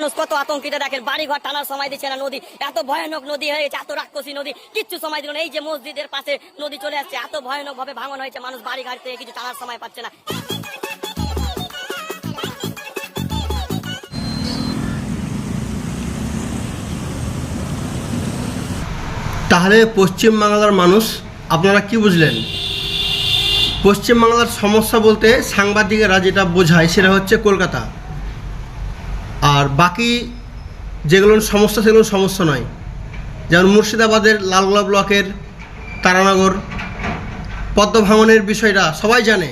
মানুষ কত আতঙ্কিত দেখেন বাড়ি ঘর টানার সময় দিচ্ছে না নদী। এত ভয়ানক নদী হয়ে গেছে, এত রাক্ষসী নদী, কিচ্ছু সময় দিল না। এই যে মসজিদের পাশে নদী চলে আসছে, এত ভয়ানক ভাবে ভাঙন হয়েছে, মানুষ বাড়ি ঘর থেকে কিছু টানার সময় পাচ্ছে না। তাহলে পশ্চিমবাংলার মানুষ, আপনারা কি বুঝলেন? পশ্চিমবাংলার সমস্যা বলতে সাংবাদিকেরা যেটা বোঝায় সেটা হচ্ছে কলকাতা। আর বাকি যেগুলো সমস্যা, সেগুলো সমস্যা নয়। যেমন মুর্শিদাবাদের লালগোলা ব্লকের তারানগর পদ্ম ভাঙনের বিষয়টা সবাই জানে।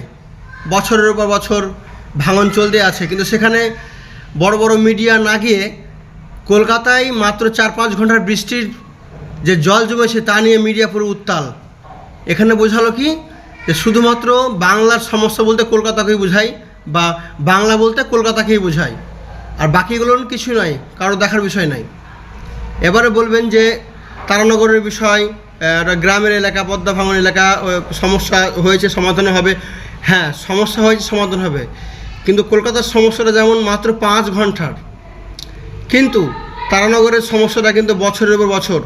বছরের পর বছর ভাঙন চলতে আছে, কিন্তু সেখানে বড় বড় মিডিয়া না গিয়ে কলকাতায় মাত্র চার পাঁচ ঘণ্টার বৃষ্টির যে জল জমেছে তা নিয়ে মিডিয়া পুরো উত্তাল। এখানে বোঝালো কি? যে শুধুমাত্র বাংলার সমস্যা বলতে কলকাতাকেই বোঝায় বা বাংলা বলতে কলকাতাকেই বোঝায়। আর বাকিগুলো কিছু নয়, কারও দেখার বিষয় নাই। এবারে বলবেন যে তারানগরের বিষয় গ্রামের এলাকা, পদ্মা ভাঙন এলাকা সমস্যা হয়েছে, সমাধান হবে। হ্যাঁ সমস্যা হয়েছে, সমাধান হবে। কিন্তু কলকাতার সমস্যাটা যেমন মাত্র পাঁচ ঘণ্টার, কিন্তু তারানগরের সমস্যাটা কিন্তু বছরের পর বছর।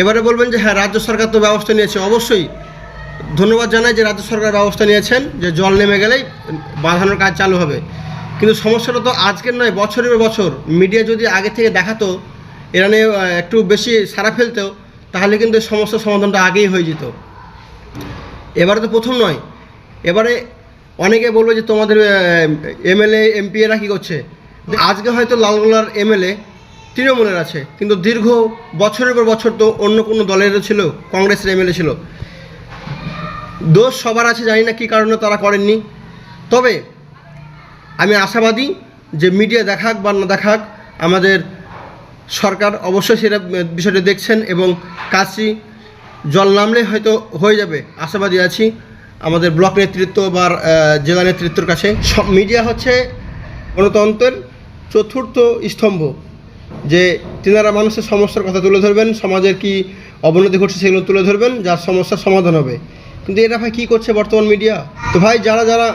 এবারে বলবেন যে হ্যাঁ রাজ্য সরকার তো ব্যবস্থা নিয়েছে, অবশ্যই। ধন্যবাদ জানাই যে রাজ্য সরকার ব্যবস্থা নিয়েছেন, যে জল নেমে গেলেই বাঁধানোর কাজ চালু হবে। কিন্তু সমস্যাটা তো আজকের নয়, বছরের বছর। মিডিয়া যদি আগে থেকে দেখাতো, এরা নিয়ে একটু বেশি সারা ফেলতো, তাহলে কিন্তু এই সমস্যার সমাধানটা আগেই হয়ে যেত। এবারে তো প্রথম নয়। এবারে অনেকে বলবে যে তোমাদের এমএলএ এমপি এরা কী করছে? আজকে হয়তো লালগোলার এমএলএ তৃণমূলের আছে, কিন্তু দীর্ঘ বছরের পর বছর তো অন্য কোনো দলেরও ছিল, কংগ্রেসের এমএলএ ছিল। দোষ সবার আছে, জানি না কী কারণে তারা করেননি। তবে আমি আশাবাদী যে মিডিয়া দেখাক বা না দেখাক, আমাদের সরকার অবশ্যই সেটা, বিষয়টা দেখছেন এবং কাজটি জল নামলে হয়তো হয়ে যাবে। আশাবাদী আছি আমাদের ব্লক নেতৃত্ব বা জেলা নেতৃত্বর কাছে। মিডিয়া হচ্ছে গণতন্ত্রের চতুর্থ স্তম্ভ। যে তেনারা মানুষের সমস্যার কথা তুলে ধরবেন, সমাজের কি অবনতি ঘটছে সেগুলো তুলে ধরবেন, যার সমস্যার সমাধান হবে। কিন্তু এরা ভাই কী করছে বর্তমান মিডিয়া তো ভাই যারা যারা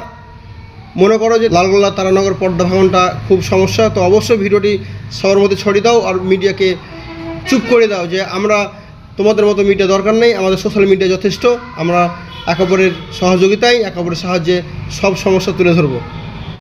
মনে করো যে লালগোল্লা তারানগর পর্দা ভাঙনটা খুব সমস্যা, তো অবশ্যই ভিডিওটি সবার মধ্যে ছড়িয়ে দাও আর মিডিয়াকে চুপ করে দাও যে আমরা তোমাদের মতো মিডিয়া দরকার নেই, আমাদের সোশ্যাল মিডিয়া যথেষ্ট, আমরা একে অপরের সহযোগিতায়, একে অপরের সাহায্যে সব সমস্যা তুলে ধরবো।